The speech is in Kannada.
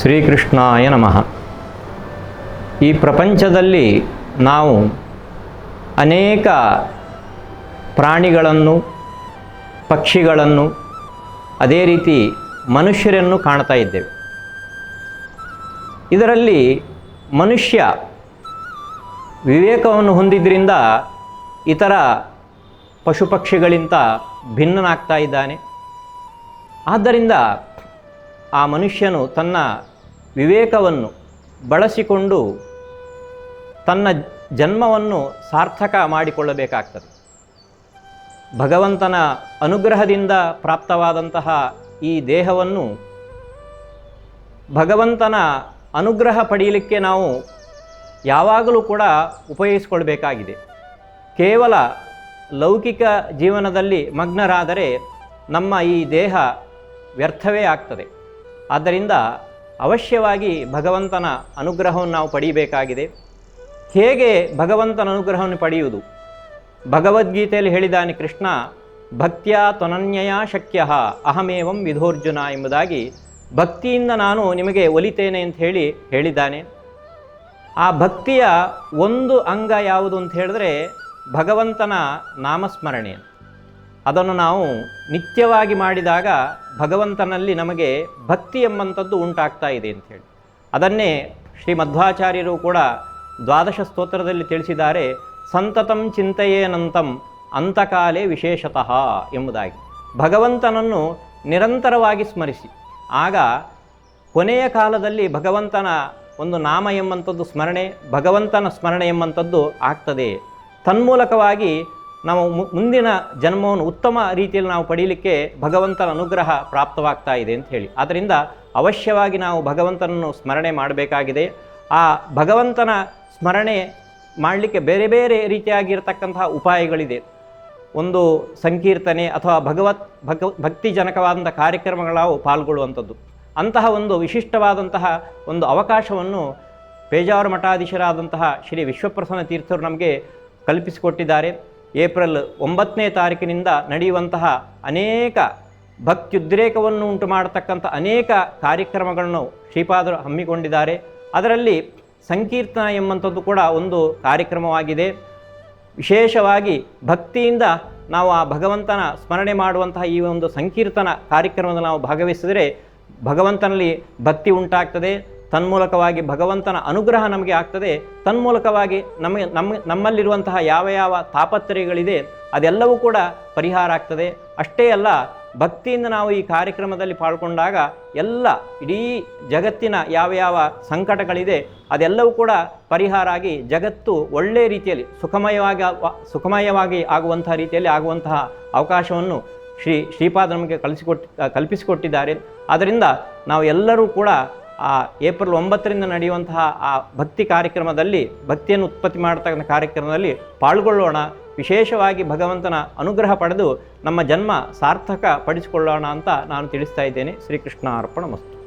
ಶ್ರೀಕೃಷ್ಣಾಯ ನಮಃ. ಈ ಪ್ರಪಂಚದಲ್ಲಿ ನಾವು ಅನೇಕ ಪ್ರಾಣಿಗಳನ್ನು, ಪಕ್ಷಿಗಳನ್ನು, ಅದೇ ರೀತಿ ಮನುಷ್ಯರನ್ನು ಕಾಣ್ತಾ ಇದ್ದೇವೆ. ಇದರಲ್ಲಿ ಮನುಷ್ಯ ವಿವೇಕವನ್ನು ಹೊಂದಿದ್ದರಿಂದ ಇತರ ಪಶು ಪಕ್ಷಿಗಳಿಂದ ಭಿನ್ನನಾಗ್ತಾ ಇದ್ದಾನೆ. ಆದ್ದರಿಂದ ಆ ಮನುಷ್ಯನು ತನ್ನ ವಿವೇಕವನ್ನು ಬಳಸಿಕೊಂಡು ತನ್ನ ಜನ್ಮವನ್ನು ಸಾರ್ಥಕ ಮಾಡಿಕೊಳ್ಳಬೇಕಾಗ್ತದೆ. ಭಗವಂತನ ಅನುಗ್ರಹದಿಂದ ಪ್ರಾಪ್ತವಾದಂತಹ ಈ ದೇಹವನ್ನು ಭಗವಂತನ ಅನುಗ್ರಹ ಪಡೆಯಲಿಕ್ಕೆ ನಾವು ಯಾವಾಗಲೂ ಕೂಡ ಉಪಯೋಗಿಸಿಕೊಳ್ಬೇಕಾಗಿದೆ. ಕೇವಲ ಲೌಕಿಕ ಜೀವನದಲ್ಲಿ ಮಗ್ನರಾದರೆ ನಮ್ಮ ಈ ದೇಹ ವ್ಯರ್ಥವೇ ಆಗ್ತದೆ. ಆದ್ದರಿಂದ ಅವಶ್ಯವಾಗಿ ಭಗವಂತನ ಅನುಗ್ರಹವನ್ನು ನಾವು ಪಡೆಯಬೇಕಾಗಿದೆ ಹೇಗೆ ಭಗವಂತನ ಅನುಗ್ರಹವನ್ನು ಪಡೆಯುವುದು? ಭಗವದ್ಗೀತೆಯಲ್ಲಿ ಹೇಳಿದಾನೆ ಕೃಷ್ಣ, ಭಕ್ತಿಯ ತ್ವನನ್ಯಯ ಶಕ್ಯ, ಅಹಮೇವಂ ವಿಧೋರ್ಜುನ ಎಂಬುದಾಗಿ ಭಕ್ತಿಯಿಂದ ನಾನು ನಿಮಗೆ ಒಲಿತೇನೆ ಅಂತ ಹೇಳಿ ಹೇಳಿದ್ದಾನೆ. ಆ ಭಕ್ತಿಯ ಒಂದು ಅಂಗ ಯಾವುದು ಅಂತ ಹೇಳಿದ್ರೆ ಭಗವಂತನ ನಾಮಸ್ಮರಣೆ. ಅದನ್ನು ನಾವು ನಿತ್ಯವಾಗಿ ಮಾಡಿದಾಗ ಭಗವಂತನಲ್ಲಿ ನಮಗೆ ಭಕ್ತಿ ಎಂಬಂಥದ್ದು ಉಂಟಾಗ್ತಾ ಇದೆ ಅಂಥೇಳಿ ಅದನ್ನೇ ಶ್ರೀ ಮಧ್ವಾಚಾರ್ಯರು ಕೂಡ ದ್ವಾದಶ ಸ್ತೋತ್ರದಲ್ಲಿ ತಿಳಿಸಿದ್ದಾರೆ, ಸಂತತಂ ಚಿಂತೆಯೇನಂತಂ ಅಂತಕಾಲೇ ವಿಶೇಷತಃ ಎಂಬುದಾಗಿ. ಭಗವಂತನನ್ನು ನಿರಂತರವಾಗಿ ಸ್ಮರಿಸಿ. ಆಗ ಕೊನೆಯ ಕಾಲದಲ್ಲಿ ಭಗವಂತನ ಒಂದು ನಾಮ ಎಂಬಂಥದ್ದು ಸ್ಮರಣೆ, ಭಗವಂತನ ಸ್ಮರಣೆ ಎಂಬಂಥದ್ದು ಆಗ್ತದೆ. ತನ್ಮೂಲಕವಾಗಿ ನಾವು ಮುಂದಿನ ಜನ್ಮವನ್ನು ಉತ್ತಮ ರೀತಿಯಲ್ಲಿ ನಾವು ಪಡೀಲಿಕ್ಕೆ ಭಗವಂತನ ಅನುಗ್ರಹ ಪ್ರಾಪ್ತವಾಗ್ತಾ ಇದೆ ಅಂತ ಹೇಳಿ. ಆದ್ದರಿಂದ ಅವಶ್ಯವಾಗಿ ನಾವು ಭಗವಂತನನ್ನು ಸ್ಮರಣೆ ಮಾಡಬೇಕಾಗಿದೆ. ಆ ಭಗವಂತನ ಸ್ಮರಣೆ ಮಾಡಲಿಕ್ಕೆ ಬೇರೆ ಬೇರೆ ರೀತಿಯಾಗಿರ್ತಕ್ಕಂತಹ ಉಪಾಯಗಳಿದೆ. ಒಂದು ಸಂಕೀರ್ತನೆ ಅಥವಾ ಭಗವತ್, ಭಗ, ಭಕ್ತಿಜನಕವಾದಂಥ ಕಾರ್ಯಕ್ರಮಗಳು ಪಾಲ್ಗೊಳ್ಳುವಂಥದ್ದು. ಅಂತಹ ಒಂದು ವಿಶಿಷ್ಟವಾದಂತಹ ಒಂದು ಅವಕಾಶವನ್ನು ಪೇಜಾವರ ಮಠಾಧೀಶರಾದಂತಹ ಶ್ರೀ ವಿಶ್ವಪ್ರಸನ್ನ ತೀರ್ಥರು ನಮಗೆ ಕಲ್ಪಿಸಿಕೊಟ್ಟಿದ್ದಾರೆ. ಏಪ್ರಿಲ್ ಒಂಬತ್ತನೇ ತಾರೀಕಿನಿಂದ ನಡೆಯುವಂತಹ ಅನೇಕ ಭಕ್ತ್ಯುದ್ರೇಕವನ್ನು ಉಂಟು ಮಾಡತಕ್ಕಂಥ ಅನೇಕ ಕಾರ್ಯಕ್ರಮಗಳನ್ನು ಶ್ರೀಪಾದರು ಹಮ್ಮಿಕೊಂಡಿದ್ದಾರೆ. ಅದರಲ್ಲಿ ಸಂಕೀರ್ತನ ಎಂಬಂಥದ್ದು ಕೂಡ ಒಂದು ಕಾರ್ಯಕ್ರಮವಾಗಿದೆ. ವಿಶೇಷವಾಗಿ ಭಕ್ತಿಯಿಂದ ನಾವು ಆ ಭಗವಂತನ ಸ್ಮರಣೆ ಮಾಡುವಂತಹ ಈ ಒಂದು ಸಂಕೀರ್ತನ ಕಾರ್ಯಕ್ರಮದಲ್ಲಿ ನಾವು ಭಾಗವಹಿಸಿದರೆ ಭಗವಂತನಲ್ಲಿ ಭಕ್ತಿ ಉಂಟಾಗ್ತದೆ. ತನ್ಮೂಲಕವಾಗಿ ಭಗವಂತನ ಅನುಗ್ರಹ ನಮಗೆ ಆಗ್ತದೆ. ತನ್ಮೂಲಕವಾಗಿ ನಮಗೆ ನಮ್ಮ ನಮ್ಮಲ್ಲಿರುವಂತಹ ಯಾವ ಯಾವ ತಾಪತ್ರಯಗಳಿದೆ, ಅದೆಲ್ಲವೂ ಕೂಡ ಪರಿಹಾರ ಆಗ್ತದೆ. ಅಷ್ಟೇ ಅಲ್ಲ, ಭಕ್ತಿಯಿಂದ ನಾವು ಈ ಕಾರ್ಯಕ್ರಮದಲ್ಲಿ ಪಾಲ್ಗೊಂಡಾಗ ಎಲ್ಲ ಇಡೀ ಜಗತ್ತಿನ ಯಾವ ಯಾವ ಸಂಕಟಗಳಿದೆ, ಅದೆಲ್ಲವೂ ಕೂಡ ಪರಿಹಾರ ಆಗಿ ಜಗತ್ತು ಒಳ್ಳೆಯ ರೀತಿಯಲ್ಲಿ ಸುಖಮಯವಾಗಿ ಸುಖಮಯವಾಗಿ ಆಗುವಂತಹ ರೀತಿಯಲ್ಲಿ ಆಗುವಂತಹ ಅವಕಾಶವನ್ನು ಶ್ರೀ, ಶ್ರೀಪಾದ ನಮಗೆ ಕಲಿಸಿಕೊಟ್ಟು, ಕಲ್ಪಿಸಿಕೊಟ್ಟಿದ್ದಾರೆ. ಆದ್ದರಿಂದ ನಾವು ಎಲ್ಲರೂ ಕೂಡ ಆ ಏಪ್ರಿಲ್ ಒಂಬತ್ತರಿಂದ ನಡೆಯುವಂತಹ ಆ ಭಕ್ತಿ ಕಾರ್ಯಕ್ರಮದಲ್ಲಿ, ಭಕ್ತಿಯನ್ನು ಉತ್ಪತ್ತಿ ಮಾಡತಕ್ಕಂಥ ಕಾರ್ಯಕ್ರಮದಲ್ಲಿ ಪಾಲ್ಗೊಳ್ಳೋಣ. ವಿಶೇಷವಾಗಿ ಭಗವಂತನ ಅನುಗ್ರಹ ಪಡೆದು ನಮ್ಮ ಜನ್ಮ ಸಾರ್ಥಕ ಪಡಿಸಿಕೊಳ್ಳೋಣ ಅಂತ ನಾನು ತಿಳಿಸ್ತಾ ಇದ್ದೇನೆ. ಶ್ರೀಕೃಷ್ಣ ಅರ್ಪಣ ಮಸ್ತು.